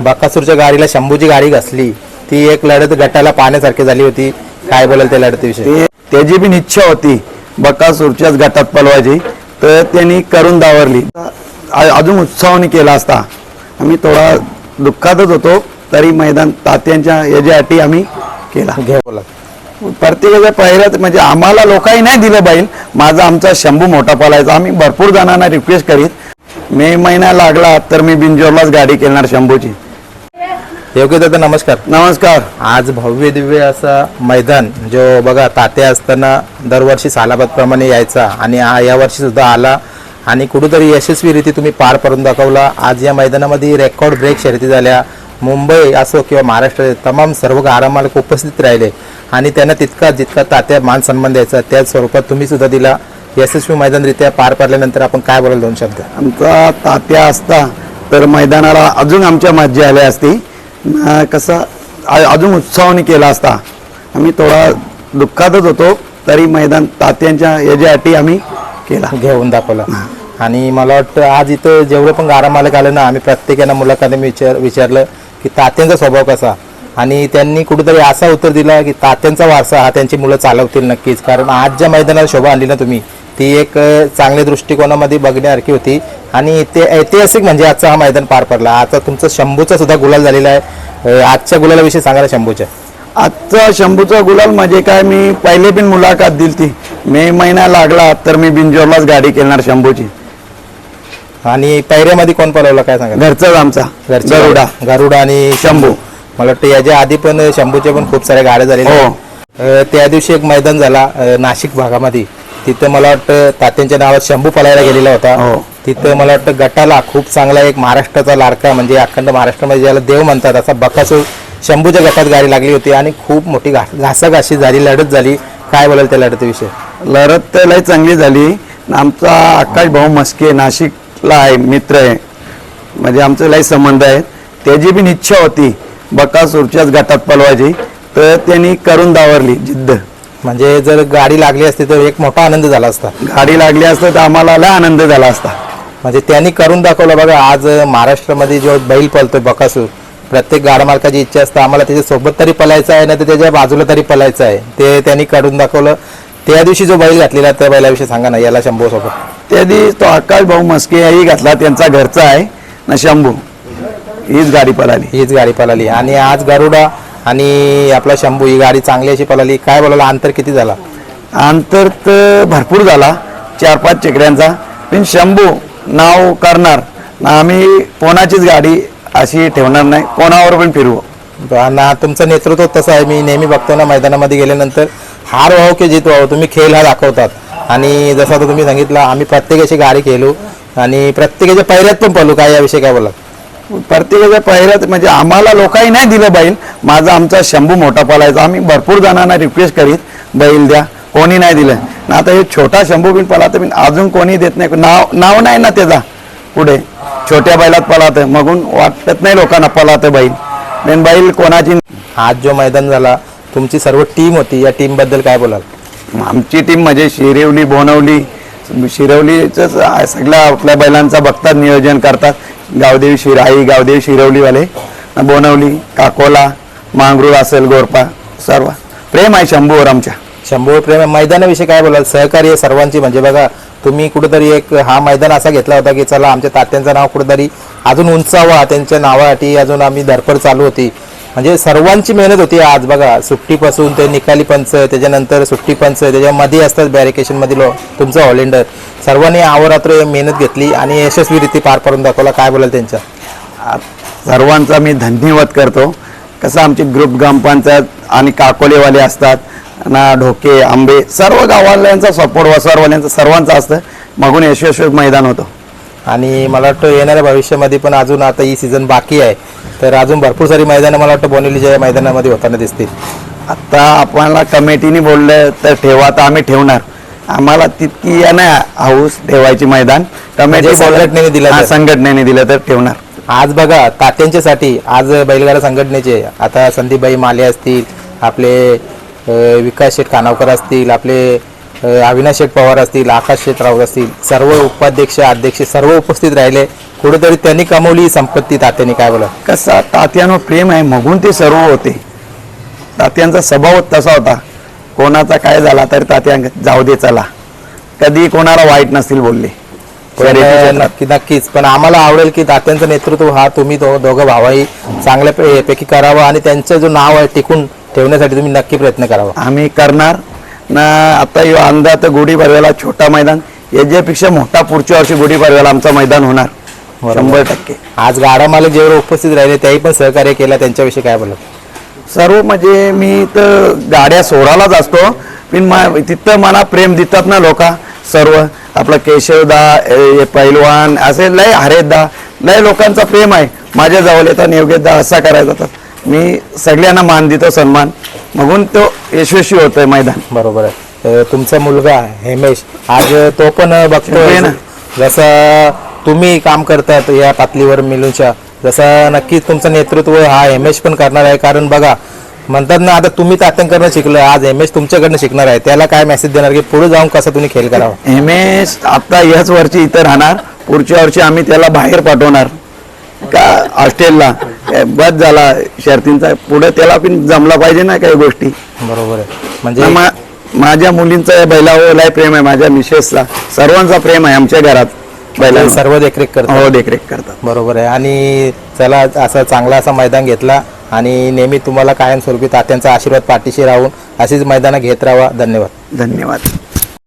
बकासूरच्या गाडीला शंभूची गाडी घसली. ती एक लढत गटाला पाहण्यासारखी झाली होती. काय बोलाल त्या लढतीविषयी? त्याची पण इच्छा होती बकासूरच्याच गटात पलवायची. तर त्यांनी करून दावरली. अजून उत्साहाने केला असता. आम्ही थोडा दुःखातच होतो. तरी मैदान तात्यांच्या याच्या अटी आम्ही केला. घे बोला प्रत्येकाच्या पहिल्यात म्हणजे आम्हाला लोकांनी नाही दिलं बैल. माझा आमचा शंभू मोठा पलायचा. आम्ही भरपूर जणांना रिक्वेस्ट करीत. मे महिना लागला तर मी बिंजोरलाच गाडी केणार शंभूची. योग्य दादा नमस्कार. नमस्कार. आज भव्य दिव्य असं मैदान जो बघा तात्या असताना दरवर्षी सालाबादप्रमाणे यायचा आणि हा यावर्षी सुद्धा आला आणि कुठेतरी यशस्वीरित्या तुम्ही पार पडून दाखवला. आज या मैदानामध्ये रेकॉर्ड ब्रेक शर्यती झाल्या. मुंबई असो किंवा महाराष्ट्र तमाम सर्व गाडा मालक उपस्थित राहिले आणि त्यांना तितका जितका तात्या मान सन्मान द्यायचा त्याच स्वरूपात तुम्ही सुद्धा दिला. यशस्वी मैदानरित्या पार पडल्यानंतर आपण काय बोलाल दोन शब्द? आमचा तात्या असता तर मैदानाला अजून आमच्या मज्जा आली असती. कसं अजून उत्साहाने केला असता. आम्ही थोडा दुःखातच होतो तरी मैदान तात्यांच्या याच्यासाठी आम्ही केला. घेऊन दाखवला. आणि मला वाटतं आज इथं जेवढे पण गाडा मालक आले ना आम्ही प्रत्येकानं मुलाखतीने विचार विचारलं की तात्यांचा स्वभाव कसा? आणि त्यांनी कुठेतरी असा उत्तर दिला की तात्यांचा वारसा हा त्यांची मुलं चालवतील नक्कीच. कारण आज ज्या मैदानात शोभा आणली ना तुम्ही ती एक चांगल्या दृष्टिकोनामध्ये बघण्यासारखी होती. आणि ते ऐतिहासिक म्हणजे आजचा हा मैदान पार पडला. आता तुमचं शंभूचा सुद्धा गुलाल झालेला आहे. आजच्या गुलालाविषयी सांगा ना शंभूच्या. आजचा शंभूचा गुलाल म्हणजे काय? मी पहिले पण मुलाखत दिली ती मे महिना लागला तर मी बिंजोरलाच गाडी केणार शंभूची. आणि पैऱ्यामध्ये कोण पळवलं काय सांगा घरचाच आमचा. घरची. गरुडा. गरुडा आणि शंभू. मला वाटतं याच्या आधी पण शंभूच्या पण खूप साऱ्या गाड्या झालेल्या हो. अं, त्या दिवशी एक मैदान झाला अं, नाशिक भागामध्ये. तिथं मला वाटतं तात्यांच्या नावात शंभू पळायला गेलेला होता. हो. तिथं मला वाटतं गटाला खूप चांगला एक महाराष्ट्राचा लाडका म्हणजे अखंड महाराष्ट्रामध्ये ज्याला देव म्हणतात असा बकासूर शंभूच्या गटात गाडी लागली होती आणि खूप मोठी घा घासाघाशी झाली लढत झाली. काय बोलाल त्या लढतीविषयी? लढत तर लय चांगली झाली. आमचा आकाश भाऊ मस्के नाशिकला आहे मित्र आहे. म्हणजे आमचे लय संबंध आहेत त्याची पण इच्छा होती बकासूरच्याच गटात पलवायची तर त्यांनी करून दावरली जिद्द. म्हणजे जर गाडी लागली असती तर एक मोठा आनंद झाला असता. गाडी लागली असतं तर आम्हाला लय आनंद झाला असता. म्हणजे त्यांनी करून दाखवलं बघा आज महाराष्ट्रामध्ये जो बैल पळतोय बकासूर प्रत्येक गाडा मालकाची इच्छा असते आम्हाला त्याच्या सोबत तरी पलायचं आहे नाही तर त्याच्या बाजूला तरी पलायचं आहे. ते त्यांनी करून दाखवलं. त्या दिवशी जो बैल घातलेला त्या बैलाविषयी सांगा ना याला शंभू सोबत त्या दिवशी तो आकाश भाऊ मस्के याही घातला त्यांचा घरचा आहे ना शंभू. हीच गाडी पळाली. हीच गाडी पळाली. आणि आज गरुडा आणि आपला शंभू ही गाडी चांगली अशी पळाली. काय बोलायला अंतर किती झाला? अंतर तर भरपूर झाला चार पाच चेकड्यांचा. पण शंभू नाव करणार. ना आम्ही कोणाचीच गाडी अशी ठेवणार नाही. कोणावर पण फिरवू. ना तुमचं नेतृत्व तसं आहे. मी नेहमी बघतो ना मैदानामध्ये गेल्यानंतर हार व्हावं की जीत व्हावं तुम्ही खेळ हा दाखवतात. आणि जसं आता तुम्ही सांगितलं आम्ही प्रत्येकाची गाडी खेळू आणि प्रत्येकाच्या पैऱ्यात पण पळू. काय याविषयी काय बोला प्रत्येकाच्या पहिल्यात म्हणजे आम्हाला लोकांनी नाही दिलं बैल. माझा आमचा शंभू मोठा पलायचा आम्ही भरपूर जणांना रिक्वेस्ट करीत बैल द्या. कोणी नाही दिलं. ना आता हे छोटा शंभू बिन पलात बिन अजून कोणी देत नाही. नाव नाव नाही ना त्याचा. पुढे. छोट्या बैलात पलात. मगून वाटत नाही लोकांना पलात बैल. पण बैल कोणाची आज जो मैदान झाला तुमची सर्व टीम होती. या टीमबद्दल काय बोलाल? आमची टीम म्हणजे शिरवली बोनवली. शिरवलीच सगळ्या आपल्या बैलांचा बघतात नियोजन करतात. गावदेवी शिराई गावदेवी शिरवलीवाले. बोनवली काकोला मांगरूळ असेल गोरपा सर्व. प्रेम आहे शंभूवर आमच्या. शंभू प्रेम मैदानाविषयी काय बोलाल? सहकार्य सर्वांची. म्हणजे बघा तुम्ही कुठेतरी एक हा मैदान असा घेतला होता की चला आमच्या तात्यांचं नाव कुठेतरी अजून उंचावा त्यांच्या नावासाठी अजून आम्ही धडपड चालू होती. म्हणजे सर्वांची मेहनत होती आज. बघा सुट्टीपासून ते निकाली पंच त्याच्यानंतर सुट्टी पंच त्याच्यामध्ये असतात बॅरिकेशनमधील तुमचं हॉलेंडर सर्वांनी आवरात्र मेहनत घेतली आणि यशस्वीरीती पार पाडून दाखवला. काय बोलाल त्यांच्या? सर्वांचा मी धन्यवाद करतो. कसं आमचे ग्रुप ग्रामपंचायत आणि काकोलेवाले असतात ना ढोके आंबे सर्व गावाल्यांचा सपोर्ट वसवारवाल्यांचा सर्वांचा असतं. मागून यशस्वी मैदान होतं. आणि मला वाटतं येणाऱ्या भविष्यामध्ये पण अजून आता ही सीझन बाकी आहे. तर अजून भरपूर सारी मैदानं मला वाटतं बोनिवलीच्या या मैदानामध्ये होताना दिसतील. आता आपल्याला कमिटीने बोललं तर ठेवा तर आम्ही ठेवणार. आम्हाला तितकी ना हाऊस ठेवायची मैदान. कमिटी म्हणजे संघटनेने दिलं. संघटनेने दिलं तर ठेवणार. आज बघा तात्यांच्यासाठी आज बैलगाडा संघटनेचे. आता संदीपबाई माले असतील आपले विकास शेठ खानावकर असतील आपले अविनाश शेठ पवार असतील आकाश शेठ राऊत असतील सर्व उपाध्यक्ष अध्यक्ष सर्व उपस्थित राहिले. कुठेतरी त्यांनी कमवली संपत्ती. तात्यांनी काय बोला कसा तात्यानं प्रेम आहे मगून ते सर्व होते. तात्यांचा स्वभाव तसा होता. कोणाचा काय झाला तर तात्या जाऊ दे चला. कधी कोणाला वाईट नसतील बोलले. नक्की नक्कीच. पण आम्हाला आवडेल की तात्यांचं नेतृत्व हा तुम्ही दोघं भावाही चांगल्या पे- पैकी करावं आणि त्यांचं जो नाव आहे टिकून ठेवण्यासाठी तुम्ही नक्की प्रयत्न करावा. आम्ही करणार. ना आता यो अंदा तर गुढीपाडव्याला छोटा मैदान. याच्यापेक्षा मोठा पुढच्या वर्षी गुढीपाडव्याला आमचं मैदान होणार. शंभर टक्के. आज गाडा मालक जेवढे उपस्थित राहिले त्याही पण सहकार्य केलं. त्यांच्याविषयी काय बोलत सर्व म्हणजे मी तर गाड्या सोडायलाच असतो. पण मा- तिथं मला प्रेम देतात ना लोक. सर्व. आपलं केशवदा ए- पैलवान असे लय हरेदा लय लोकांचा प्रेम आहे. माझ्या जवळ येतात योग्यदा असा करायचा तर मी सगळ्यांना मान देतो सन्मान. मगून तो यशस्वी होतोय मैदान. बरोबर आहे. तुमचा मुलगा हेमेश. आज तो पण बघतोय. ना. जसं तुम्ही काम करतात या पातळीवर मिलूच्या जसं नक्कीच तुमचं नेतृत्व हा हेमेश पण करणार आहे. कारण बघा म्हणतात ना आता तुम्ही तात्यांकडनं शिकलं आज हेमेश तुमच्याकडनं शिकणार आहे. त्याला काय मेसेज देणार की पुढे जाऊन कसं तुम्ही खेळ करावा? एस आता याच वर्षी इथं राहणार. पुढच्या वर्षी आम्ही त्याला बाहेर पाठवणार. का? हॉस्टेलला. बस झाला. शर्तींचा पुढे त्याला पण जमला पाहिजे ना काही गोष्टी. बरोबर आहे. म्हणजे मा- माझ्या मुलींचा या बैलावर लय प्रेम आहे माझ्या मिसेसचा सर्वांचा प्रेम आहे आमच्या घरात बैलांवर. सर्व देखरेख करतात. हो देखरेख करतात. बरोबर आहे. आणि चला असं चांगला असा मैदान घेतला. आणि नेहमी तुम्हाला कायमस्वरूपी तात्यांचा आशीर्वाद पाठीशी राहून अशीच मैदानं घेत राहा. धन्यवाद. धन्यवाद.